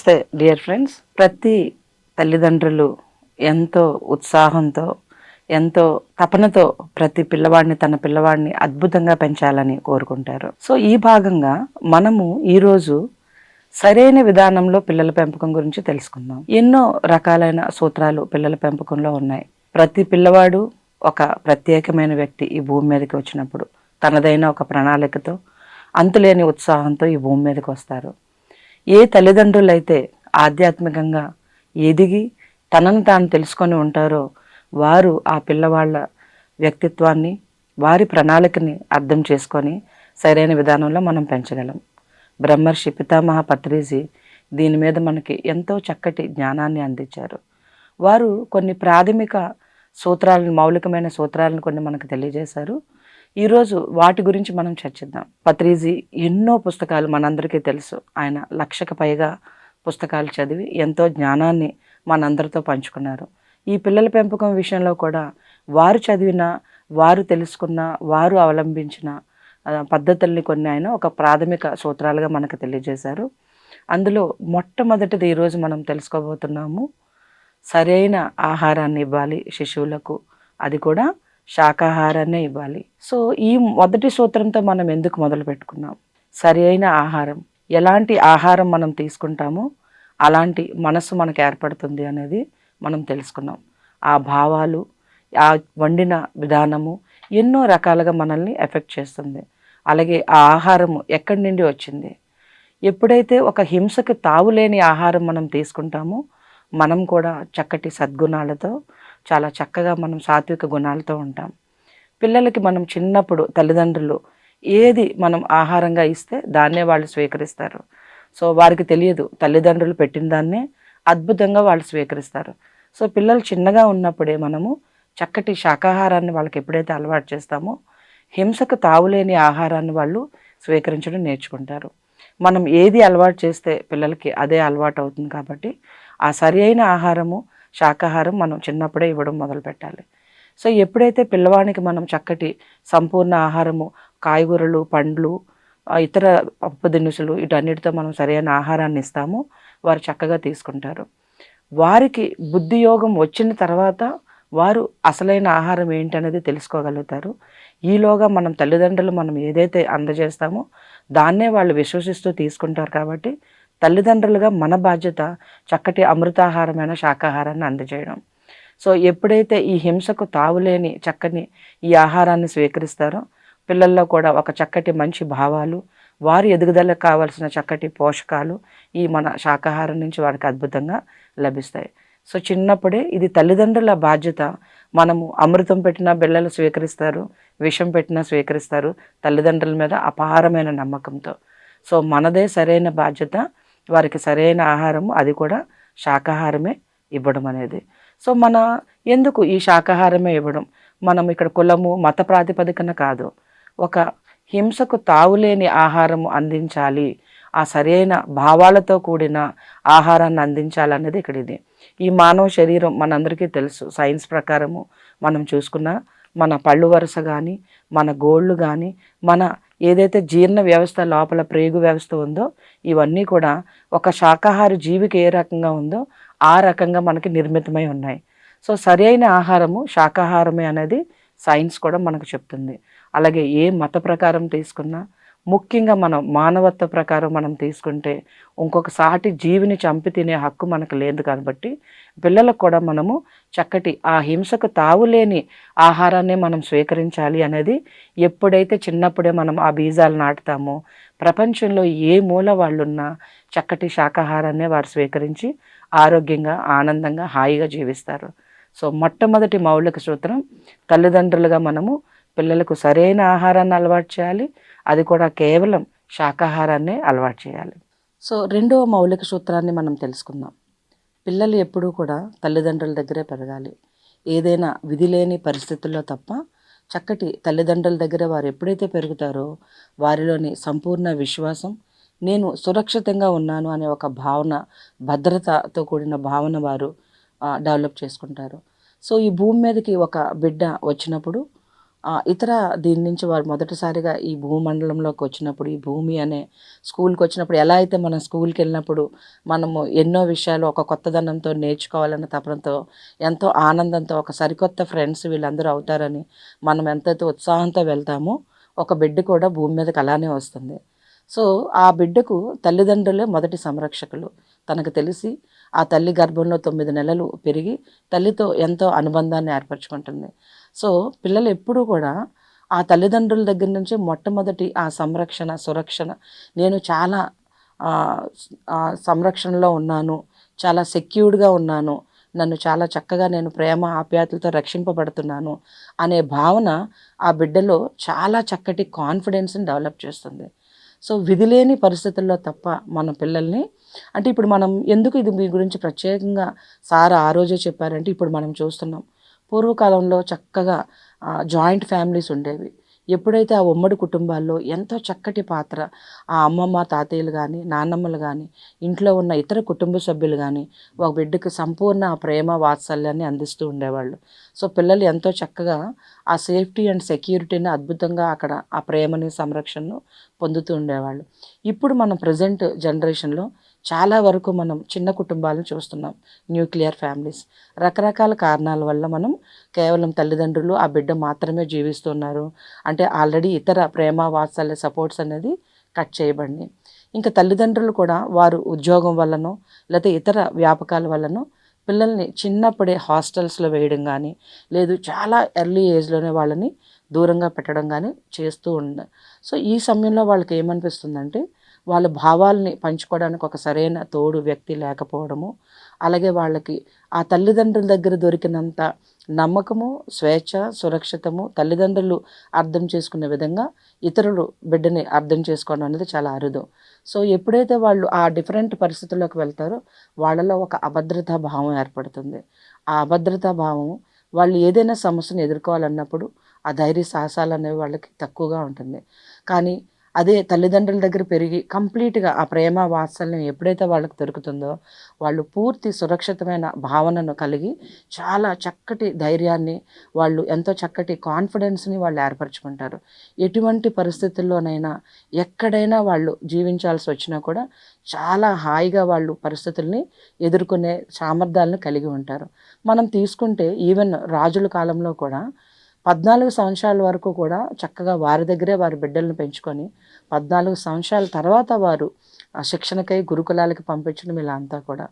నమస్తే dear friends. ప్రతి తల్లిదండ్రులు ఎంతో ఉత్సాహంతో ఎంతో తపనతో ప్రతి పిల్లవాడిని తన పిల్లవాడిని అద్భుతంగా పెంచాలని కోరుకుంటారు. సో ఈ భాగంగా మనము ఈరోజు సరైన విధానంలో పిల్లల పెంపకం గురించి తెలుసుకుందాం. ఎన్నో రకాలైన సూత్రాలు పిల్లల పెంపకంలో ఉన్నాయి. ప్రతి పిల్లవాడు ఒక ప్రత్యేకమైన వ్యక్తి ఈ భూమి మీదకి వచ్చినప్పుడు తనదైన ఒక ప్రణాళికతో అంతులేని ఉత్సాహంతో ఈ భూమి మీదకి వస్తారు. ఏ తల్లిదండ్రులైతే ఆధ్యాత్మికంగా ఎదిగి తనను తాను తెలుసుకొని ఉంటారో వారు ఆ పిల్లవాళ్ళ వ్యక్తిత్వాన్ని వారి ప్రణాళికని అర్థం చేసుకొని సరైన విధానంలో మనం పెంచగలం. బ్రహ్మర్షి పితామహ పత్రిజీ దీని మీద మనకి ఎంతో చక్కటి జ్ఞానాన్ని అందించారు. వారు కొన్ని ప్రాథమిక సూత్రాలను మౌలికమైన సూత్రాలను కొన్ని మనకు తెలియజేశారు. ఈరోజు వాటి గురించి మనం చర్చిద్దాం. పత్రిజీ ఎన్నో పుస్తకాలు మనందరికీ తెలుసు. ఆయన లక్షకు పైగా పుస్తకాలు చదివి ఎంతో జ్ఞానాన్ని మనందరితో పంచుకున్నారు. ఈ పిల్లల పెంపకం విషయంలో కూడా వారు చదివిన వారు తెలుసుకున్న వారు అవలంబించిన పద్ధతుల్ని కొన్ని ఆయన ఒక ప్రాథమిక సూత్రాలుగా మనకు తెలియజేశారు. అందులో మొట్టమొదటిది ఈరోజు మనం తెలుసుకోబోతున్నాము. సరైన ఆహారాన్ని ఇవ్వాలి శిశువులకు. అది కూడా శాకాహారాన్నే ఇవ్వాలి. సో ఈ మొదటి సూత్రంతో మనం ఎందుకు మొదలు పెట్టుకున్నాం? సరి అయిన ఆహారం. ఎలాంటి ఆహారం మనం తీసుకుంటామో అలాంటి మనసు మనకు ఏర్పడుతుంది అనేది మనం తెలుసుకున్నాం. ఆ భావాలు ఆ వండిన విధానము ఎన్నో రకాలుగా మనల్ని ఎఫెక్ట్ చేస్తుంది. అలాగే ఆ ఆహారము ఎక్కడి నుండి వచ్చింది? ఎప్పుడైతే ఒక హింసకు తావులేని ఆహారం మనం తీసుకుంటామో మనం కూడా చక్కటి సద్గుణాలతో చాలా చక్కగా మనం సాత్విక గుణాలతో ఉంటాం. పిల్లలకి మనం చిన్నప్పుడు తల్లిదండ్రులు ఏది మనం ఆహారంగా ఇస్తే దాన్నే వాళ్ళు స్వీకరిస్తారు. సో వారికి తెలియదు తల్లిదండ్రులు పెట్టిన దాన్నే అద్భుతంగా వాళ్ళు స్వీకరిస్తారు. సో పిల్లలు చిన్నగా ఉన్నప్పుడే మనము చక్కటి శాకాహారాన్ని వాళ్ళకి ఎప్పుడైతే అలవాటు చేస్తామో హింసకు తావులేని ఆహారాన్ని వాళ్ళు స్వీకరించడం నేర్చుకుంటారు. మనం ఏది అలవాటు చేస్తే పిల్లలకి అదే అలవాటు అవుతుంది కాబట్టి ఆ సరి అయిన ఆహారము శాకాహారం మనం చిన్నప్పుడే ఇవ్వడం మొదలు పెట్టాలి. సో ఎప్పుడైతే పిల్లవానికి మనం చక్కటి సంపూర్ణ ఆహారము కాయగూరలు పండ్లు ఇతర పప్పు దినుసులు వీటన్నిటితో మనం సరైన ఆహారాన్ని ఇస్తామో వారు చక్కగా తీసుకుంటారు. వారికి బుద్ధి యోగం వచ్చిన తర్వాత వారు అసలైన ఆహారం ఏంటనేది తెలుసుకోగలుగుతారు. ఈలోగా మనం తల్లిదండ్రులు మనం ఏదైతే అందజేస్తామో దాన్నే వాళ్ళు విశ్వసిస్తూ తీసుకుంటారు కాబట్టి తల్లిదండ్రులుగా మన బాధ్యత చక్కటి అమృతాహారమైన శాకాహారాన్ని అందజేయడం. సో ఎప్పుడైతే ఈ హింసకు తావులేని చక్కని ఈ ఆహారాన్ని స్వీకరిస్తారో పిల్లల్లో కూడా ఒక చక్కటి మంచి భావాలు వారి ఎదుగుదలకు కావాల్సిన చక్కటి పోషకాలు ఈ మన శాకాహారం నుంచి వారికి అద్భుతంగా లభిస్తాయి. సో చిన్నప్పుడే ఇది తల్లిదండ్రుల బాధ్యత. మనము అమృతం పెట్టినా బిళ్ళలు స్వీకరిస్తారు విషం పెట్టినా స్వీకరిస్తారు తల్లిదండ్రుల మీద అపారమైన నమ్మకంతో. సో మనదే సరైన బాధ్యత. వారికి సరైన ఆహారం అది కూడా శాకాహారమే ఇవ్వడం అనేది. సో మన ఎందుకు ఈ శాకాహారమే ఇవ్వడం? మనం ఇక్కడ కులము మత ప్రాతిపదికన కాదు. ఒక హింసకు తావులేని ఆహారం అందించాలి. ఆ సరైన భావాలతో కూడిన ఆహారాన్ని అందించాలనేది ఇక్కడ ఇది. ఈ మానవ శరీరం మనందరికీ తెలుసు. సైన్స్ ప్రకారము మనం చూసుకున్న మన పళ్ళు వరుస కానీ మన గోళ్ళు కానీ మన ఏదైతే జీర్ణ వ్యవస్థ లోపల ప్రేగు వ్యవస్థ ఉందో ఇవన్నీ కూడా ఒక శాకాహార జీవికి ఏ రకంగా ఉందో ఆ రకంగా మనకి నిర్మితమై ఉన్నాయి. సో సరైన ఆహారము శాకాహారమే అనేది సైన్స్ కూడా మనకు చెప్తుంది. అలాగే ఏ మత ప్రకారం తీసుకున్నా ముఖ్యంగా మనం మానవత్వ ప్రకారం మనం తీసుకుంటే ఇంకొక సాటి జీవిని చంపి తినే హక్కు మనకు లేదు కాబట్టి పిల్లలకు కూడా మనము చక్కటి ఆ హింసకు తావులేని ఆహారాన్ని మనం స్వీకరించాలి అనేది ఎప్పుడైతే చిన్నప్పుడే మనం ఆ బీజాలు నాటుతామో ప్రపంచంలో ఏ మూల వాళ్ళున్నా చక్కటి శాకాహారాన్ని వారు స్వీకరించి ఆరోగ్యంగా ఆనందంగా హాయిగా జీవిస్తారు. సో మొట్టమొదటి మౌలిక సూత్రం తల్లిదండ్రులుగా మనము పిల్లలకు సరైన ఆహారాన్ని అలవాటు చేయాలి. అది కూడా కేవలం శాకాహారాన్నే అలవాటు చేయాలి. సో రెండవ మౌలిక సూత్రాన్ని మనం తెలుసుకుందాం. పిల్లలు ఎప్పుడూ కూడా తల్లిదండ్రుల దగ్గరే పెరగాలి. ఏదైనా విధి లేని పరిస్థితుల్లో తప్ప చక్కటి తల్లిదండ్రుల దగ్గర వారు ఎప్పుడైతే పెరుగుతారో వారిలోని సంపూర్ణ విశ్వాసం నేను సురక్షితంగా ఉన్నాను అనే ఒక భావన భద్రతతో కూడిన భావన వారు డెవలప్ చేసుకుంటారు. సో ఈ భూమి మీదకి ఒక బిడ్డ వచ్చినప్పుడు ఇతర దీని నుంచి వారు మొదటిసారిగా ఈ భూమండలంలోకి వచ్చినప్పుడు ఈ భూమి అనే స్కూల్కి వచ్చినప్పుడు ఎలా అయితే మనం స్కూల్కి వెళ్ళినప్పుడు మనము ఎన్నో విషయాలు ఒక కొత్తదనంతో నేర్చుకోవాలన్న తపనతో ఎంతో ఆనందంతో ఒక సరికొత్త ఫ్రెండ్స్ వీళ్ళందరూ అవుతారని మనం ఎంతైతే ఉత్సాహంతో వెళ్తామో ఒక బిడ్డ కూడా భూమి మీదకి అలానే వస్తుంది. సో ఆ బిడ్డకు తల్లిదండ్రులే మొదటి సంరక్షకులు. తనకు తెలిసి ఆ తల్లి గర్భంలో తొమ్మిది నెలలు పెరిగి తల్లితో ఎంతో అనుబంధాన్ని ఏర్పరచుకుంటుంది. సో పిల్లలు ఎప్పుడూ కూడా ఆ తల్లిదండ్రుల దగ్గర నుంచి మొట్టమొదటి ఆ సంరక్షణ సురక్షణ. నేను చాలా సంరక్షణలో ఉన్నాను. చాలా సెక్యూర్డ్గా ఉన్నాను. నన్ను చాలా చక్కగా నేను ప్రేమ ఆప్యాయతలతో రక్షింపబడుతున్నాను అనే భావన ఆ బిడ్డలో చాలా చక్కటి కాన్ఫిడెన్స్ని డెవలప్ చేస్తుంది. సో విధిలేని పరిస్థితుల్లో తప్ప మన పిల్లల్ని అంటే ఇప్పుడు మనం ఎందుకు ఇది మీ గురించి ప్రత్యేకంగా సార్ ఆ రోజే చెప్పారంటే ఇప్పుడు మనం చూస్తున్నాం. పూర్వకాలంలో చక్కగా జాయింట్ ఫ్యామిలీస్ ఉండేవి. ఎప్పుడైతే ఆ ఉమ్మడి కుటుంబాల్లో ఎంతో చక్కటి పాత్ర ఆ అమ్మమ్మ తాతయ్యలు కానీ నాన్నమ్మలు కానీ ఇంట్లో ఉన్న ఇతర కుటుంబ సభ్యులు కానీ ఒక బిడ్డకు సంపూర్ణ ప్రేమ వాత్సల్యాన్ని అందిస్తూ ఉండేవాళ్ళు. సో పిల్లలు ఎంతో చక్కగా ఆ సేఫ్టీ అండ్ సెక్యూరిటీని అద్భుతంగా అక్కడ ఆ ప్రేమని సంరక్షణను పొందుతూ ఉండేవాళ్ళు. ఇప్పుడు మనం ప్రజెంట్ జనరేషన్లో చాలా వరకు మనం చిన్న కుటుంబాలను చూస్తున్నాం న్యూక్లియర్ ఫ్యామిలీస్. రకరకాల కారణాల వల్ల మనం కేవలం తల్లిదండ్రులు ఆ బిడ్డ మాత్రమే జీవిస్తున్నారు. అంటే ఆల్రెడీ ఇతర ప్రేమ వాత్సల్య సపోర్ట్స్ అనేది కట్ చేయబడింది ఇంకా తల్లిదండ్రులు కూడా వారు ఉద్యోగం వల్లనో లేకపోతే ఇతర వ్యాపకాల వల్లనో పిల్లల్ని చిన్నప్పుడే హాస్టల్స్లో వేయడం కానీ లేదు చాలా ఎర్లీ ఏజ్లోనే వాళ్ళని దూరంగా పెట్టడం కానీ చేస్తూ ఉండ సో ఈ సమయంలో వాళ్ళకి ఏమనిపిస్తుందంటే వాళ్ళ భావాల్ని పంచుకోవడానికి ఒక సరైన తోడు వ్యక్తి లేకపోవడము అలాగే వాళ్ళకి ఆ తల్లిదండ్రుల దగ్గర దొరికినంత నమ్మకము స్వేచ్ఛ సురక్షితము తల్లిదండ్రులు అర్థం చేసుకునే విధంగా ఇతరులు బిడ్డని అర్థం చేసుకోవడం అనేది చాలా అరుదు. సో ఎప్పుడైతే వాళ్ళు ఆ డిఫరెంట్ పరిస్థితుల్లోకి వెళ్తారో వాళ్ళలో ఒక అభద్రతా భావం ఏర్పడుతుంది. ఆ అభద్రతా భావం వాళ్ళు ఏదైనా సమస్యను ఎదుర్కోవాలన్నప్పుడు ఆ ధైర్య సాహసాలు అనేవి వాళ్ళకి తక్కువగా ఉంటుంది. కానీ అదే తల్లిదండ్రుల దగ్గర పెరిగి కంప్లీట్గా ఆ ప్రేమ వాత్సల్యం ఎప్పుడైతే వాళ్ళకి దొరుకుతుందో వాళ్ళు పూర్తి సురక్షితమైన భావనను కలిగి చాలా చక్కటి ధైర్యాన్ని వాళ్ళు ఎంతో చక్కటి కాన్ఫిడెన్స్ని వాళ్ళు ఏర్పరచుకుంటారు. ఎటువంటి పరిస్థితుల్లోనైనా ఎక్కడైనా వాళ్ళు జీవించాల్సి వచ్చినా కూడా చాలా హాయిగా వాళ్ళు పరిస్థితుల్ని ఎదుర్కొనే సామర్థ్యాలను కలిగి ఉంటారు. మనం తీసుకుంటే ఈవెన్ రాజుల కాలంలో కూడా పద్నాలుగు సంవత్సరాల వరకు కూడా చక్కగా వారి దగ్గరే వారి బిడ్డలను పెంచుకొని పద్నాలుగు సంవత్సరాల తర్వాత వారు ఆ శిక్షణకై గురుకులాలకి పంపించడం ఇలా అంతా కూడా.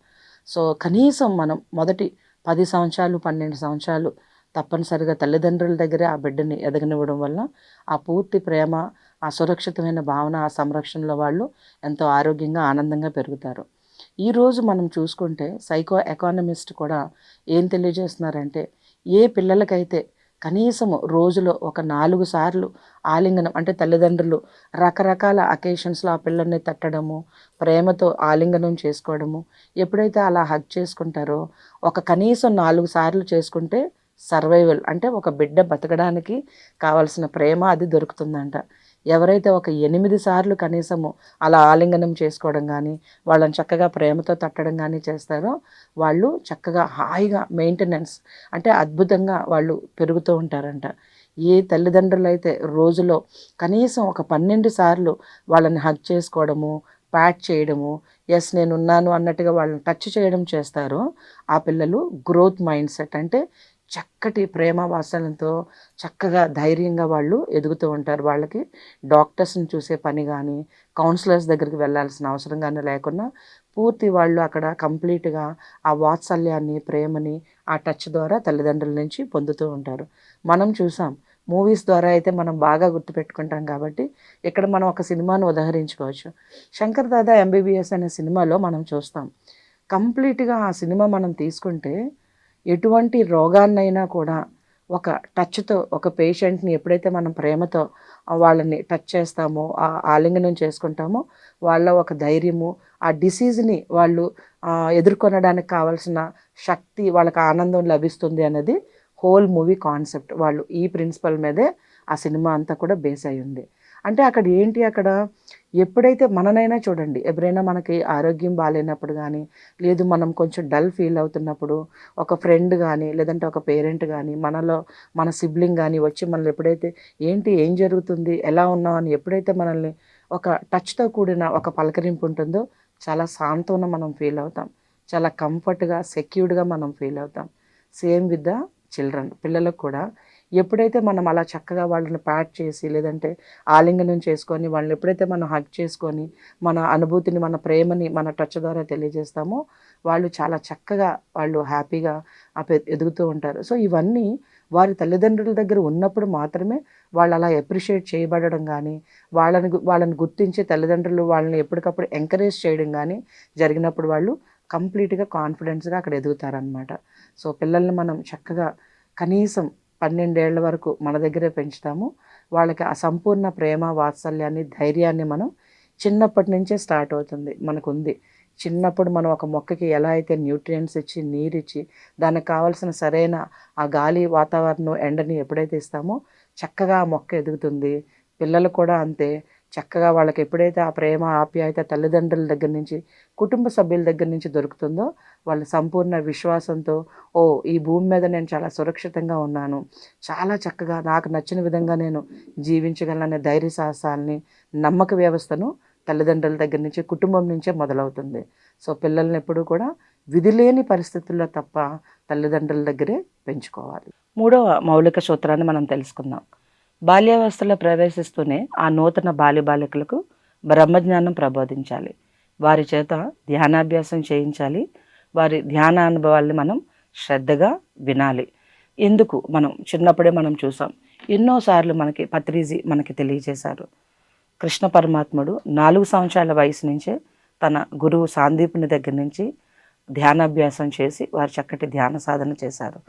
సో కనీసం మనం మొదటి పది సంవత్సరాలు పన్నెండు సంవత్సరాలు తప్పనిసరిగా తల్లిదండ్రుల దగ్గరే ఆ బిడ్డని ఎదగనివ్వడం వల్ల ఆ పూర్తి ప్రేమ ఆ సురక్షితమైన భావన ఆ సంరక్షణలో వాళ్ళు ఎంతో ఆరోగ్యంగా ఆనందంగా పెరుగుతారు. ఈరోజు మనం చూసుకుంటే సైకో ఎకానమిస్ట్ కూడా ఏం తెలియజేస్తున్నారంటే ఏ పిల్లలకైతే కనీసము రోజులో ఒక నాలుగు సార్లు ఆలింగనం అంటే తల్లిదండ్రులు రకరకాల అకేషన్స్లో ఆ పిల్లల్ని తట్టడము ప్రేమతో ఆలింగనం చేసుకోవడము. ఎప్పుడైతే అలా హగ్ చేసుకుంటారో ఒక కనీసం నాలుగు సార్లు చేసుకుంటే సర్వైవల్ అంటే ఒక బిడ్డ బతకడానికి కావాల్సిన ప్రేమ అది దొరుకుతుందంట. ఎవరైతే ఒక ఎనిమిది సార్లు కనీసము అలా ఆలింగనం చేసుకోవడం కానీ వాళ్ళని చక్కగా ప్రేమతో తట్టడం కానీ చేస్తారో వాళ్ళు చక్కగా హాయిగా మెయింటెనెన్స్ అంటే అద్భుతంగా వాళ్ళు పెరుగుతూ ఉంటారంట. ఏ తల్లిదండ్రులు అయితే రోజులో కనీసం ఒక పన్నెండు సార్లు వాళ్ళని హగ్ చేసుకోవడము ప్యాట్ చేయడము ఎస్ నేను ఉన్నాను అన్నట్టుగా వాళ్ళని టచ్ చేయడం చేస్తారో ఆ పిల్లలు గ్రోత్ మైండ్ సెట్ అంటే చక్కటి ప్రేమ వాసనలతో చక్కగా ధైర్యంగా వాళ్ళు ఎదుగుతూ ఉంటారు. వాళ్ళకి డాక్టర్స్ని చూసే పని కానీ కౌన్సిలర్స్ దగ్గరికి వెళ్ళాల్సిన అవసరం కానీ లేకుండా పూర్తి వాళ్ళు అక్కడ కంప్లీట్గా ఆ వాత్సల్యాన్ని ప్రేమని ఆ టచ్ ద్వారా తల్లిదండ్రుల నుంచి పొందుతూ ఉంటారు. మనం చూసాం మూవీస్ ద్వారా అయితే మనం బాగా గుర్తుపెట్టుకుంటాం కాబట్టి ఇక్కడ మనం ఒక సినిమాను ఉదహరించుకోవచ్చు. శంకర్ దాదా ఎంబీబీఎస్ అనే సినిమాలో మనం చూస్తాం. కంప్లీట్గా ఆ సినిమా మనం తీసుకుంటే ఎటువంటి రోగాన్నైనా కూడా ఒక టచ్తో ఒక పేషెంట్ని ఎప్పుడైతే మనం ప్రేమతో వాళ్ళని టచ్ చేస్తామో ఆ ఆలింగనం చేసుకుంటామో వాళ్ళ ఒక ధైర్యము ఆ డిసీజ్ని వాళ్ళు ఎదుర్కొనడానికి కావాల్సిన శక్తి వాళ్ళకి ఆనందం లభిస్తుంది అనేది హోల్ మూవీ కాన్సెప్ట్. వాళ్ళు ఈ ప్రిన్సిపల్ మీదే ఆ సినిమా అంతా కూడా బేస్ అయి ఉంది అంటే అక్కడ ఏంటి అక్కడ? ఎప్పుడైతే మననైనా చూడండి ఎవరైనా మనకి ఆరోగ్యం బాగాలేనప్పుడు కానీ లేదు మనం కొంచెం డల్ ఫీల్ అవుతున్నప్పుడు ఒక ఫ్రెండ్ కానీ లేదంటే ఒక పేరెంట్ కానీ మనలో మన సిబ్లింగ్ కానీ వచ్చి మనల్ని ఎప్పుడైతే ఏంటి ఏం జరుగుతుంది? ఎలా ఉన్నాం అని ఎప్పుడైతే మనల్ని ఒక టచ్తో కూడిన ఒక పలకరింపు ఉంటుందో చాలా సాంత్వన మనం ఫీల్ అవుతాం. చాలా కంఫర్ట్గా సెక్యూర్డ్గా మనం ఫీల్ అవుతాం. Same with the children. పిల్లలకు కూడా ఎప్పుడైతే మనం అలా చక్కగా వాళ్ళని ప్యాట్ చేసి లేదంటే ఆలింగనం చేసుకొని వాళ్ళని ఎప్పుడైతే మనం హగ్ చేసుకొని మన అనుభూతిని మన ప్రేమని మన టచ్ ద్వారా తెలియజేస్తామో వాళ్ళు చాలా చక్కగా వాళ్ళు హ్యాపీగా ఎదుగుతూ ఉంటారు. సో ఇవన్నీ వారి తల్లిదండ్రుల దగ్గర ఉన్నప్పుడు మాత్రమే వాళ్ళు అలా ఎప్రిషియేట్ చేయబడడం కానీ వాళ్ళని వాళ్ళని గుర్తించే తల్లిదండ్రులు వాళ్ళని ఎప్పటికప్పుడు ఎంకరేజ్ చేయడం కానీ జరిగినప్పుడు వాళ్ళు కంప్లీట్గా కాన్ఫిడెన్స్గా అక్కడ ఎదుగుతారనమాట సో పిల్లల్ని మనం చక్కగా కనీసం పన్నెండేళ్ళ వరకు మన దగ్గరే పెంచుతాము. వాళ్ళకి ఆ సంపూర్ణ ప్రేమ వాత్సల్యాన్ని ధైర్యాన్ని మనం చిన్నప్పటి నుంచే స్టార్ట్ అవుతుంది మనకు ఉంది చిన్నప్పుడు మనం ఒక మొక్కకి ఎలా అయితే న్యూట్రియంట్స్ ఇచ్చి నీరు ఇచ్చి దానికి కావాల్సిన సరైన ఆ గాలి వాతావరణం ఎండని ఎప్పుడైతే ఇస్తామో చక్కగా ఆ మొక్క ఎదుగుతుంది. పిల్లలు కూడా అంతే. చక్కగా వాళ్ళకి ఎప్పుడైతే ఆ ప్రేమ ఆప్యాయత తల్లిదండ్రుల దగ్గర నుంచి కుటుంబ సభ్యుల దగ్గర నుంచి దొరుకుతుందో వాళ్ళ సంపూర్ణ విశ్వాసంతో ఓ ఈ భూమి మీద నేను చాలా సురక్షితంగా ఉన్నాను. చాలా చక్కగా నాకు నచ్చిన విధంగా నేను జీవించగలననే ధైర్య సాహసాలని నమ్మక వ్యవస్థను తల్లిదండ్రుల దగ్గర నుంచి కుటుంబం నుంచే మొదలవుతుంది. సో పిల్లల్ని ఎప్పుడూ కూడా విధి లేని పరిస్థితుల్లో తప్ప తల్లిదండ్రుల దగ్గరే పెంచుకోవాలి. మూడవ మౌలిక సూత్రాన్ని మనం తెలుసుకుందాం. బాల్యావస్థలో ప్రవేశిస్తూనే ఆ నూతన బాల్య బాలికలకు బ్రహ్మజ్ఞానం ప్రబోధించాలి. వారి చేత ధ్యానాభ్యాసం చేయించాలి. వారి ధ్యాన అనుభవాల్ని మనం శ్రద్ధగా వినాలి. ఎందుకు? మనం చిన్నప్పుడే మనం చూసాం. ఎన్నోసార్లు మనకి పత్రిజీ మనకి తెలియజేశారు. కృష్ణ పరమాత్ముడు నాలుగు సంవత్సరాల వయసు నుంచే తన గురువు సాందీపుని దగ్గర నుంచి ధ్యానాభ్యాసం చేసి వారు చక్కటి ధ్యాన సాధన చేశారు.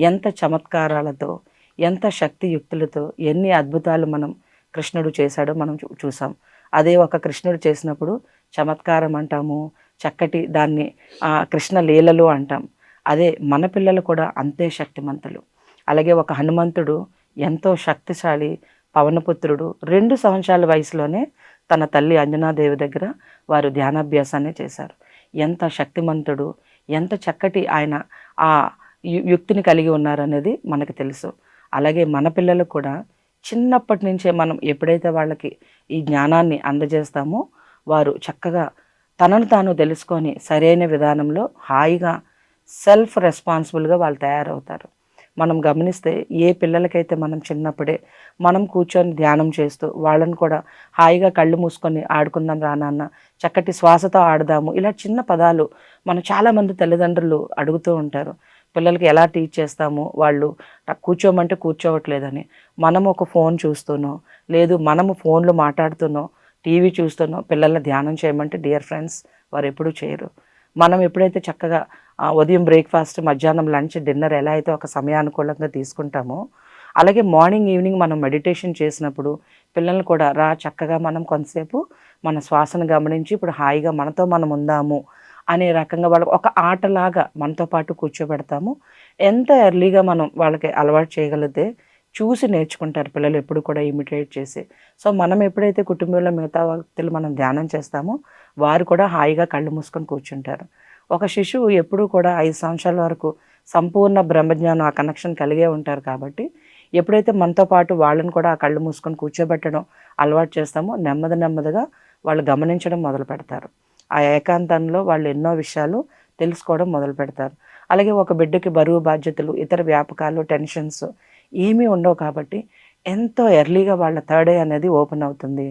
ఎంత చమత్కారాలతో ఎంత శక్తియుక్తులతో ఎన్ని అద్భుతాలు మనం కృష్ణుడు చేశాడో మనం చూసాం. అదే ఒక కృష్ణుడు చేసినప్పుడు చమత్కారం అంటాము చక్కటి దాన్ని కృష్ణ లీలలు అంటాం. అదే మన పిల్లలు కూడా అంతే శక్తిమంతులు. అలాగే ఒక హనుమంతుడు ఎంతో శక్తిశాలి పవనపుత్రుడు రెండు సంవత్సరాల వయసులోనే తన తల్లి అంజనాదేవి దగ్గర వారు ధ్యానాభ్యాసాన్ని చేశారు. ఎంత శక్తిమంతుడు ఎంత చక్కటి ఆయన ఆ యుక్తిని కలిగి ఉన్నారనేది మనకు తెలుసు. అలాగే మన పిల్లలు కూడా చిన్నప్పటి నుంచే మనం ఎప్పుడైతే వాళ్ళకి ఈ జ్ఞానాన్ని అందజేస్తామో వారు చక్కగా తనను తాను తెలుసుకొని సరైన విధానంలో హాయిగా సెల్ఫ్ రెస్పాన్సిబుల్గా వాళ్ళు తయారవుతారు. మనం గమనిస్తే ఏ పిల్లలకైతే మనం చిన్నప్పుడే మనం కూర్చొని ధ్యానం చేస్తూ వాళ్ళని కూడా హాయిగా కళ్ళు మూసుకొని ఆడుకుందాం రానాన్న చక్కటి శ్వాసతో ఆడదాము ఇలా చిన్న పదాలు మనం చాలామంది తల్లిదండ్రులు అడుగుతూ ఉంటారు. పిల్లలకి ఎలా టీచ్ చేస్తాము వాళ్ళు కూర్చోమంటే కూర్చోవట్లేదని. మనం ఒక ఫోన్ చూస్తున్నాం. లేదు మనము ఫోన్లో మాట్లాడుతున్నో. టీవీ చూస్తున్నో. పిల్లల్ని ధ్యానం చేయమంటే డియర్ ఫ్రెండ్స్ వారు ఎప్పుడూ చేయరు. మనం ఎప్పుడైతే చక్కగా ఉదయం బ్రేక్ఫాస్ట్ మధ్యాహ్నం లంచ్ డిన్నర్ ఎలా అయితే ఒక సమయానుకూలంగా తీసుకుంటామో అలాగే మార్నింగ్ ఈవినింగ్ మనం మెడిటేషన్ చేసినప్పుడు పిల్లల్ని కూడా రా చక్కగా మనం కొంతసేపు మన శ్వాసను గమనించి ఇప్పుడు హాయిగా మనతో మనం ఉందాము అనే రకంగా వాళ్ళకి ఒక ఆటలాగా మనతో పాటు కూర్చోబెడతాము. ఎంత ఎర్లీగా మనం వాళ్ళకి అలవాటు చేయగలిగితే చూసి నేర్చుకుంటారు పిల్లలు ఎప్పుడు కూడా ఇమిటేట్ చేసి. సో మనం ఎప్పుడైతే కుటుంబంలో మిగతా వ్యక్తులు మనం ధ్యానం చేస్తామో వారు కూడా హాయిగా కళ్ళు మూసుకొని కూర్చుంటారు. ఒక శిశువు ఎప్పుడూ కూడా ఐదు సంవత్సరాల వరకు సంపూర్ణ బ్రహ్మజ్ఞానం ఆ కనెక్షన్ కలిగే ఉంటారు కాబట్టి ఎప్పుడైతే మనతో పాటు వాళ్ళని కూడా ఆ కళ్ళు మూసుకొని కూర్చోబెట్టడం అలవాటు చేస్తామో నెమ్మది నెమ్మదిగా వాళ్ళు గమనించడం మొదలు పెడతారు ఆ ఏకాంతంలో వాళ్ళు ఎన్నో విషయాలు తెలుసుకోవడం మొదలు పెడతారు. అలాగే ఒక బిడ్డకి బరువు బాధ్యతలు ఇతర వ్యాపకాలు టెన్షన్స్ ఏమీ ఉండవు కాబట్టి ఎంతో ఎర్లీగా వాళ్ళ థర్డ్ డే అనేది ఓపెన్ అవుతుంది.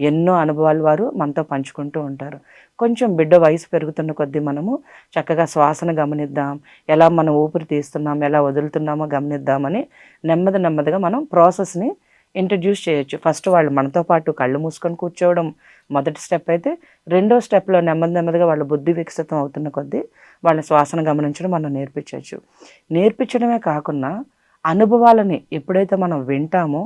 ఎన్నో అనుభవాలు వారు మనతో పంచుకుంటూ ఉంటారు. కొంచెం బిడ్డ వయసు పెరుగుతున్న కొద్దీ మనము చక్కగా శ్వాసను గమనిద్దాం ఎలా మనం ఊపిరి తీస్తున్నాం ఎలా వదులుతున్నామో గమనిద్దామని నెమ్మది నెమ్మదిగా మనం ప్రాసెస్ని ఇంట్రడ్యూస్ చేయొచ్చు. ఫస్ట్ వాళ్ళు మనతో పాటు కళ్ళు మూసుకొని కూర్చోవడం మొదటి స్టెప్ అయితే రెండో స్టెప్లో నెమ్మది నెమ్మదిగా వాళ్ళ బుద్ధి వికసితం అవుతున్న కొద్దీ వాళ్ళ శ్వాసను గమనించడం మనం నేర్పించవచ్చు నేర్పించడమే కాకుండా అనుభవాలని ఎప్పుడైతే మనం వింటామో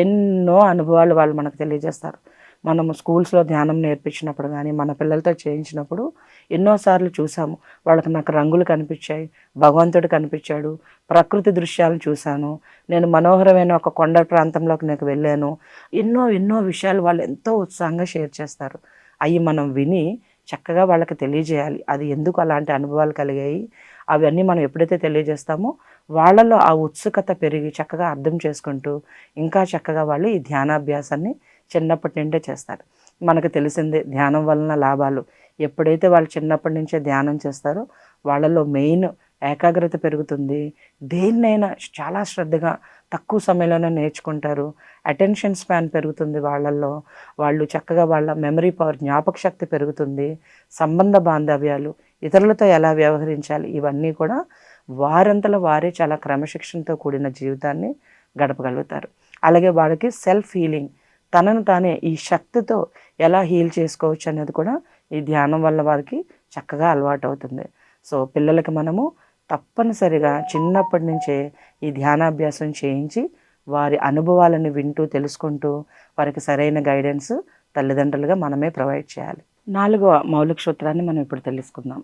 ఎన్నో అనుభవాలు వాళ్ళు మనకు తెలియజేస్తారు. మనం స్కూల్స్లో ధ్యానం నేర్పించినప్పుడు కానీ మన పిల్లలతో చేయించినప్పుడు ఎన్నోసార్లు చూసాము. వాళ్ళకి నాకు రంగులు కనిపించాయి భగవంతుడు కనిపించాడు ప్రకృతి దృశ్యాలను చూశాను. నేను మనోహరమైన ఒక కొండ ప్రాంతంలోకి నేను వెళ్ళాను. ఎన్నో ఎన్నో విషయాలు వాళ్ళు ఎంతో ఉత్సాహంగా షేర్ చేస్తారు. అవి మనం విని చక్కగా వాళ్ళకి తెలియజేయాలి. అది ఎందుకు అలాంటి అనుభవాలు కలిగాయి? అవన్నీ మనం ఎప్పుడైతే తెలియజేస్తామో వాళ్ళలో ఆ ఉత్సుకత పెరిగి చక్కగా అర్థం చేసుకుంటూ ఇంకా చక్కగా వాళ్ళు ఈ ధ్యానాభ్యాసాన్ని చిన్నప్పటి నుండే చేస్తారు. మనకు తెలిసిందే ధ్యానం వలన లాభాలు. ఎప్పుడైతే వాళ్ళు చిన్నప్పటి నుంచే ధ్యానం చేస్తారో వాళ్ళలో మెయిన్ ఏకాగ్రత పెరుగుతుంది. దేన్నైనా చాలా శ్రద్ధగా తక్కువ సమయంలోనే నేర్చుకుంటారు. అటెన్షన్ స్పాన్ పెరుగుతుంది వాళ్ళల్లో. వాళ్ళు చక్కగా వాళ్ళ మెమరీ పవర్ జ్ఞాపక శక్తి పెరుగుతుంది. సంబంధ బాంధవ్యాలు ఇతరులతో ఎలా వ్యవహరించాలి ఇవన్నీ కూడా వారంతలో వారే చాలా క్రమశిక్షణతో కూడిన జీవితాన్ని గడపగలుగుతారు. అలాగే వాళ్ళకి సెల్ఫ్ హీలింగ్ తనను తానే ఈ శక్తితో ఎలా హీల్ చేసుకోవచ్చు అనేది కూడా ఈ ధ్యానం వల్ల వారికి చక్కగా అలవాటు అవుతుంది సో పిల్లలకి మనము తప్పనిసరిగా చిన్నప్పటి నుంచే ఈ ధ్యానాభ్యాసం చేయించి వారి అనుభవాలను వింటూ తెలుసుకుంటూ వారికి సరైన గైడెన్స్ తల్లిదండ్రులుగా మనమే ప్రొవైడ్ చేయాలి. నాలుగవ మౌలిక సూత్రాన్ని మనం ఇప్పుడు తెలుసుకుందాం.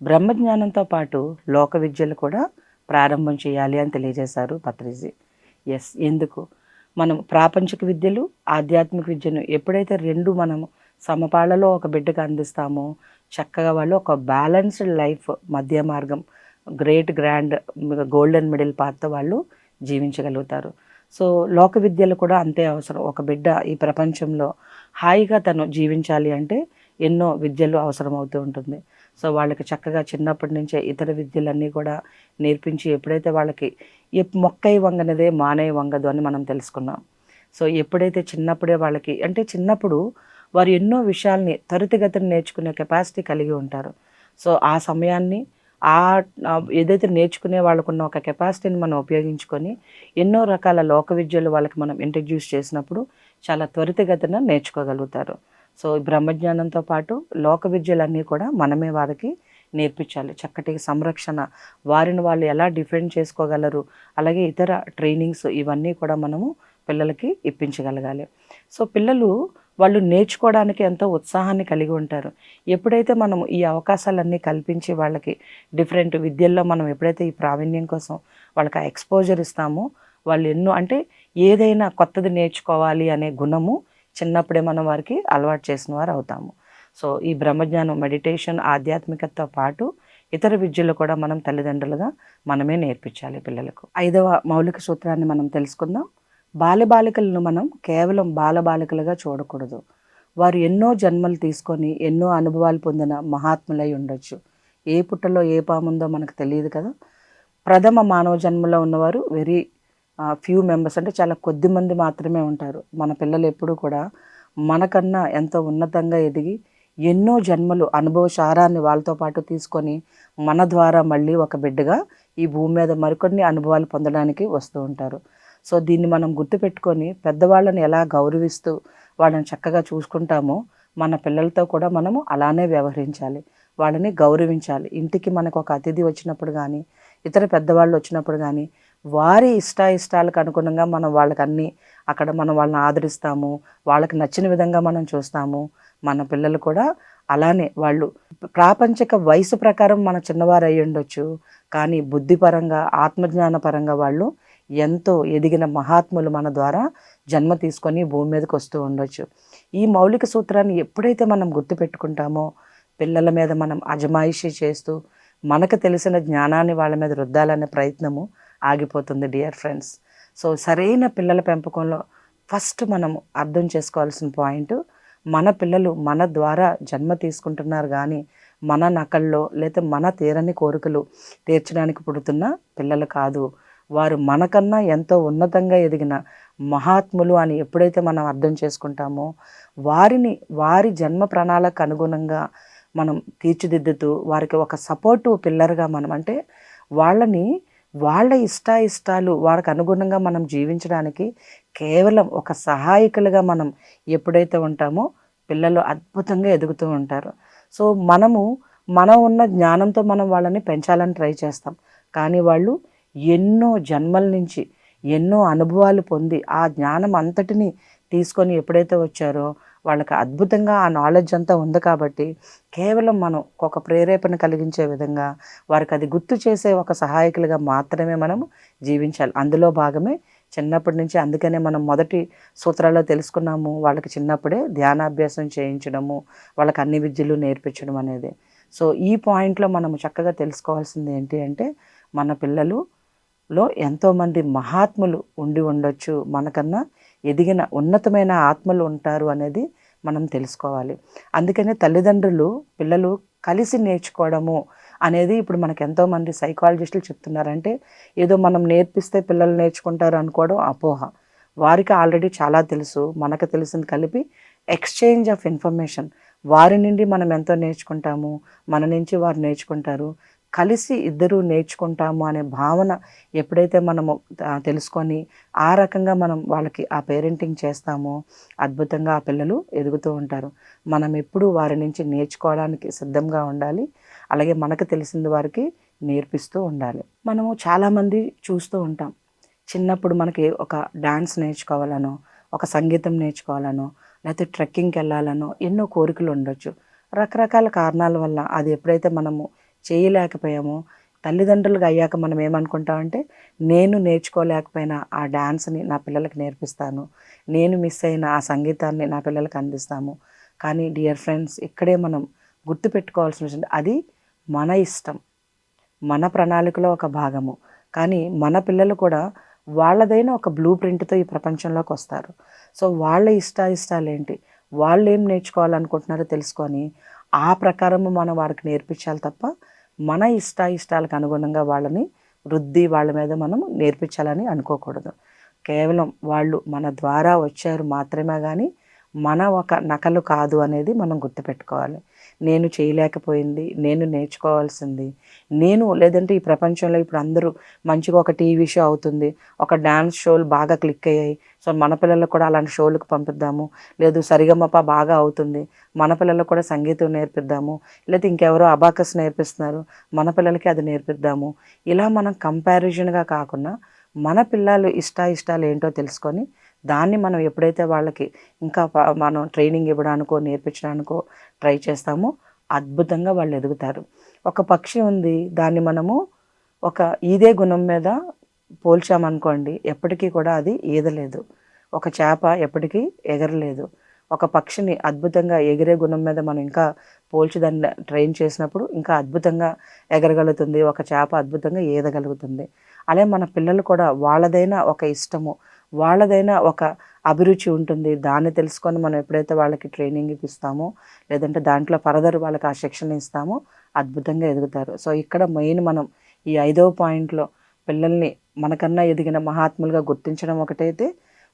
బ్రహ్మజ్ఞానంతో పాటు లోక విద్యలు కూడా ప్రారంభం చేయాలి అని తెలియజేశారు పత్రిజీ. ఎస్ ఎందుకు? మనం ప్రాపంచిక విద్యలు ఆధ్యాత్మిక విద్యను ఎప్పుడైతే రెండు మనము సమపాళ్ళలో ఒక బిడ్డకు అందిస్తామో చక్కగా వాళ్ళు ఒక బ్యాలెన్స్డ్ లైఫ్ మధ్య మార్గం గ్రేట్ గ్రాండ్ గోల్డెన్ మిడిల్ పాత్ర వాళ్ళు జీవించగలుగుతారు. సో లోక విద్యలు కూడా అంతే అవసరం. ఒక బిడ్డ ఈ ప్రపంచంలో హాయిగా తను జీవించాలి అంటే ఎన్నో విద్యలు అవసరం అవుతూ ఉంటుంది. సో వాళ్ళకి చక్కగా చిన్నప్పటి నుంచే ఇతర విద్యలన్నీ కూడా నేర్పించి ఎప్పుడైతే వాళ్ళకి మొక్కై వంగనదే మానే వంగదు అని మనం తెలుసుకున్నాం. సో ఎప్పుడైతే చిన్నప్పుడే వాళ్ళకి అంటే చిన్నప్పుడు వారు ఎన్నో విషయాల్ని త్వరితగతిని నేర్చుకునే కెపాసిటీ కలిగి ఉంటారు. సో ఆ సమయాన్ని ఆ ఏదైతే నేర్చుకునే వాళ్ళకున్న ఒక కెపాసిటీని మనం ఉపయోగించుకొని ఎన్నో రకాల లోక విద్యలు వాళ్ళకి మనం ఇంట్రడ్యూస్ చేసినప్పుడు చాలా త్వరితగతిన నేర్చుకోగలుగుతారు. సో బ్రహ్మజ్ఞానంతో పాటు లోక విద్యలన్నీ కూడా మనమే వారికి నేర్పించాలి. చక్కటి సంరక్షణ వారిని వాళ్ళు ఎలా డిఫెండ్ చేసుకోగలరు అలాగే ఇతర ట్రైనింగ్స్ ఇవన్నీ కూడా మనము పిల్లలకి ఇప్పించగలగాలి. సో పిల్లలు వాళ్ళు నేర్చుకోవడానికి ఎంతో ఉత్సాహాన్ని కలిగి ఉంటారు. ఎప్పుడైతే మనం ఈ అవకాశాలన్నీ కల్పించి వాళ్ళకి డిఫరెంట్ విద్యల్లో మనం ఎప్పుడైతే ఈ ప్రావీణ్యం కోసం వాళ్ళకి ఆ ఎక్స్పోజర్ ఇస్తామో వాళ్ళు ఎన్నో అంటే ఏదైనా కొత్తది నేర్చుకోవాలి అనే గుణము చిన్నప్పుడే మనం వారికి అలవాటు చేసిన వారు అవుతాము. సో ఈ బ్రహ్మజ్ఞానం మెడిటేషన్ ఆధ్యాత్మికతతో పాటు ఇతర విద్యలు కూడా మనం తల్లిదండ్రులుగా మనమే నేర్పించాలి పిల్లలకు. ఐదవ మౌలిక సూత్రాన్ని మనం తెలుసుకుందాం. బాలబాలికలను మనం కేవలం బాలబాలికలుగా చూడకూడదు. వారు ఎన్నో జన్మలు తీసుకొని ఎన్నో అనుభవాలు పొందిన మహాత్ములై ఉండొచ్చు. ఏ పుట్టలో ఏ పాముందో మనకు తెలియదు కదా. ప్రథమ మానవ జన్మలో ఉన్నవారు వెరీ ఫ్యూ మెంబర్స్ అంటే చాలా కొద్ది మంది మాత్రమే ఉంటారు. మన పిల్లలు ఎప్పుడూ కూడా మనకన్నా ఎంతో ఉన్నతంగా ఎదిగి ఎన్నో జన్మలు అనుభవ సారాన్ని వాళ్ళతో పాటు తీసుకొని మన ద్వారా మళ్ళీ ఒక బిడ్డగా ఈ భూమి మీద మరికొన్ని అనుభవాలు పొందడానికి వస్తూ ఉంటారు. సో దీన్ని మనం గుర్తుపెట్టుకొని పెద్దవాళ్ళని ఎలా గౌరవిస్తూ వాళ్ళని చక్కగా చూసుకుంటామో మన పిల్లలతో కూడా మనము అలానే వ్యవహరించాలి. వాళ్ళని గౌరవించాలి. ఇంటికి మనకు ఒక అతిథి వచ్చినప్పుడు కానీ ఇతర పెద్దవాళ్ళు వచ్చినప్పుడు కానీ వారి ఇష్టాయిష్టాలకు అనుగుణంగా మనం వాళ్ళకి అన్నీ అక్కడ మనం వాళ్ళని ఆదరిస్తాము వాళ్ళకి నచ్చిన విధంగా మనం చూస్తాము. మన పిల్లలు కూడా అలానే వాళ్ళు ప్రాపంచిక వయసు ప్రకారం మన చిన్నవారు అయి ఉండొచ్చు కానీ బుద్ధిపరంగా ఆత్మజ్ఞానపరంగా వాళ్ళు ఎంతో ఎదిగిన మహాత్ములు మన ద్వారా జన్మ తీసుకొని భూమి మీదకి వస్తూ ఉండొచ్చు. ఈ మౌలిక సూత్రాన్ని ఎప్పుడైతే మనం గుర్తుపెట్టుకుంటామో పిల్లల మీద మనం అజమాయిషి చేస్తూ మనకు తెలిసిన జ్ఞానాన్ని వాళ్ళ మీద రుద్దాలనే ప్రయత్నము ఆగిపోతుంది డియర్ ఫ్రెండ్స్. సో సరైన పిల్లల పెంపకంలో ఫస్ట్ మనం అర్థం చేసుకోవాల్సిన పాయింట్ మన పిల్లలు మన ద్వారా జన్మ తీసుకుంటున్నారు కానీ మన నకల్లో లేదా మన తీరని కోరికలు తీర్చడానికి పుడుతున్న పిల్లలు కాదు. వారు మనకన్నా ఎంతో ఉన్నతంగా ఎదిగిన మహాత్ములు అని ఎప్పుడైతే మనం అర్థం చేసుకుంటామో వారిని వారి జన్మ ప్రణాళిక అనుగుణంగా మనం తీర్చిదిద్దుతూ వారికి ఒక సపోర్టివ్ పిల్లర్గా మనం అంటే వాళ్ళని వాళ్ళ ఇష్టాయిష్టాలు వారికి అనుగుణంగా మనం జీవించడానికి కేవలం ఒక సహాయకులుగా మనం ఎప్పుడైతే ఉంటామో పిల్లలు అద్భుతంగా ఎదుగుతూ ఉంటారు. సో మనము మనం ఉన్న జ్ఞానంతో మనం వాళ్ళని పెంచాలని ట్రై చేస్తాం. కానీ వాళ్ళు ఎన్నో జన్మల నుంచి ఎన్నో అనుభవాలు పొంది ఆ జ్ఞానం అంతటిని తీసుకొని ఎప్పుడైతే వచ్చారో వాళ్ళకి అద్భుతంగా ఆ నాలెడ్జ్ అంతా ఉంది కాబట్టి కేవలం మనం ఒక ప్రేరేపణ కలిగించే విధంగా వారికి అది గుర్తు చేసే ఒక సహాయకులుగా మాత్రమే మనం జీవించాలి. అందులో భాగమే చిన్నప్పటి నుంచి అందుకనే మనం మొదటి సూత్రాల్లో తెలుసుకున్నాము వాళ్ళకి చిన్నప్పుడే ధ్యానాభ్యాసం చేయించడము వాళ్ళకి అన్ని విద్యలు నేర్పించడం అనేది. సో ఈ పాయింట్లో మనం చక్కగా తెలుసుకోవాల్సింది ఏంటి అంటే మన పిల్లలులో ఎంతోమంది మహాత్ములు ఉండి ఉండొచ్చు మనకన్నా ఎదిగిన ఉన్నతమైన ఆత్మలు ఉంటారు అనేది మనం తెలుసుకోవాలి. అందుకనే తల్లిదండ్రులు పిల్లలు కలిసి నేర్చుకోవడము అనేది ఇప్పుడు మనకు ఎంతోమంది సైకాలజిస్టులు చెప్తున్నారంటే ఏదో మనం నేర్పిస్తే పిల్లలు నేర్చుకుంటారు అనుకోవడం అపోహ. వారికి ఆల్రెడీ చాలా తెలుసు మనకు తెలిసింది కలిపి ఎక్స్చేంజ్ ఆఫ్ ఇన్ఫర్మేషన్. వారి నుండి మనం ఎంతో నేర్చుకుంటాము మన నుంచి వారు నేర్చుకుంటారు. కలిసి ఇద్దరూ నేర్చుకుంటాము అనే భావన ఎప్పుడైతే మనము తెలుసుకొని ఆ రకంగా మనం వాళ్ళకి ఆ పేరెంటింగ్ చేస్తామో అద్భుతంగా ఆ పిల్లలు ఎదుగుతూ ఉంటారు. మనం ఎప్పుడు వారి నుంచి నేర్చుకోవడానికి సిద్ధంగా ఉండాలి. అలాగే మనకు తెలిసింది వారికి నేర్పిస్తూ ఉండాలి. మనము చాలామంది చూస్తూ ఉంటాం. చిన్నప్పుడు మనకి ఒక డాన్స్ నేర్చుకోవాలనో ఒక సంగీతం నేర్చుకోవాలనో లేకపోతే ట్రెక్కింగ్కి వెళ్ళాలనో ఎన్నో కోరికలు ఉండొచ్చు. రకరకాల కారణాల వల్ల అది ఎప్పుడైతే మనము చేయలేకపోయామో. తల్లిదండ్రులుగా అయ్యాక మనం ఏమనుకుంటామంటే నేను నేర్చుకోలేకపోయినా ఆ డ్యాన్స్ని నా పిల్లలకి నేర్పిస్తాను. నేను మిస్ అయిన ఆ సంగీతాన్ని నా పిల్లలకి అందిస్తాము. కానీ డియర్ ఫ్రెండ్స్ ఇక్కడే మనం గుర్తుపెట్టుకోవాల్సిన విషయం అది మన ఇష్టం. మన ప్రణాళికలో ఒక భాగము. కానీ మన పిల్లలు కూడా వాళ్ళదైన ఒక బ్లూ ప్రింట్తో ఈ ప్రపంచంలోకి వస్తారు. సో వాళ్ళ ఇష్ట ఇష్టాలు ఏంటి? వాళ్ళు ఏం నేర్చుకోవాలనుకుంటున్నారో తెలుసుకొని ఆ ప్రకారము మనం వారికి నేర్పించాలి తప్ప మన ఇష్ట ఇష్టాలకు అనుగుణంగా వాళ్ళని వృద్ధి వాళ్ళ మీద మనం నేర్పించాలని అనుకోకూడదు. కేవలం వాళ్ళు మన ద్వారా వచ్చారు మాత్రమే కానీ మన ఒక నకలు కాదు అనేది మనం గుర్తుపెట్టుకోవాలి. నేను చేయలేకపోయింది నేను నేర్చుకోవాల్సింది. నేను లేదంటే ఈ ప్రపంచంలో ఇప్పుడు అందరూ మంచిగా ఒక టీవీ షో అవుతుంది ఒక డ్యాన్స్ షోలు బాగా క్లిక్ అయ్యాయి. సో మన పిల్లలకు కూడా అలాంటి షోలకు పంపిద్దాము. లేదు సరిగమప బాగా అవుతుంది మన పిల్లలకు కూడా సంగీతం నేర్పిద్దాము. లేదా ఇంకెవరో అబాకస్ నేర్పిస్తున్నారు మన పిల్లలకి అది నేర్పిద్దాము. ఇలా మనం కంపారిజన్గా కాకుండా మన పిల్లలు ఇష్ట ఇష్టాలు ఏంటో తెలుసుకొని దాన్ని మనం ఎప్పుడైతే వాళ్ళకి ఇంకా మనం ట్రైనింగ్ ఇవ్వడానికో నేర్పించడానికో ట్రై చేస్తామో అద్భుతంగా వాళ్ళు ఎదుగుతారు. ఒక పక్షి ఉంది దాన్ని మనము ఒక ఈదే గుణం మీద పోల్చామనుకోండి ఎప్పటికీ కూడా అది ఈదలేదు. ఒక చేప ఎప్పటికీ ఎగరలేదు. ఒక పక్షిని అద్భుతంగా ఎగిరే గుణం మీద మనం ఇంకా పోల్చి దాన్ని ట్రైన్ చేసినప్పుడు ఇంకా అద్భుతంగా ఎగరగలుగుతుంది. ఒక చేప అద్భుతంగా ఈదగలుగుతుంది. అలా మన పిల్లలు కూడా వాళ్ళదైనా ఒక ఇష్టము వాళ్ళదైనా ఒక అభిరుచి ఉంటుంది. దాన్ని తెలుసుకొని మనం ఎప్పుడైతే వాళ్ళకి ట్రైనింగ్ ఇప్పిస్తామో లేదంటే దాంట్లో ఫర్దర్ వాళ్ళకి ఆ శిక్షణ ఇస్తామో అద్భుతంగా ఎదుగుతారు. సో ఇక్కడ మెయిన్ మనం ఈ ఐదవ పాయింట్లో పిల్లల్ని మనకన్నా ఎదిగిన మహాత్ములుగా గుర్తించడం ఒకటైతే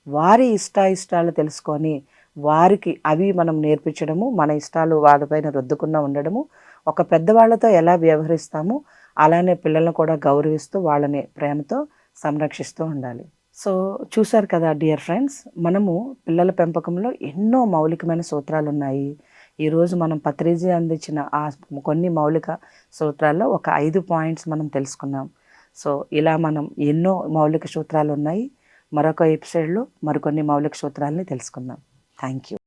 వారి ఇష్టాయిష్టాలు తెలుసుకొని వారికి అవి మనం నేర్పించడము మన ఇష్టాలు వాళ్ళపైన రుద్దుకున్న ఉండడము ఒక పెద్దవాళ్ళతో ఎలా వ్యవహరిస్తామో అలానే పిల్లలను కూడా గౌరవిస్తూ వాళ్ళని ప్రేమతో సంరక్షిస్తూ ఉండాలి. సో చూశారు కదా డియర్ ఫ్రెండ్స్ మనము పిల్లల పెంపకంలో ఎన్నో మౌలికమైన సూత్రాలు ఉన్నాయి ఈరోజు మనం పత్రిజీ అందించిన ఆ కొన్ని మౌలిక సూత్రాల్లో ఒక ఐదు పాయింట్స్ మనం తెలుసుకున్నాం. సో ఇలా మనం ఎన్నో మౌలిక సూత్రాలు ఉన్నాయి మరొక ఎపిసోడ్లో మరికొన్ని మౌలిక సూత్రాలని తెలుసుకుందాం. Thank you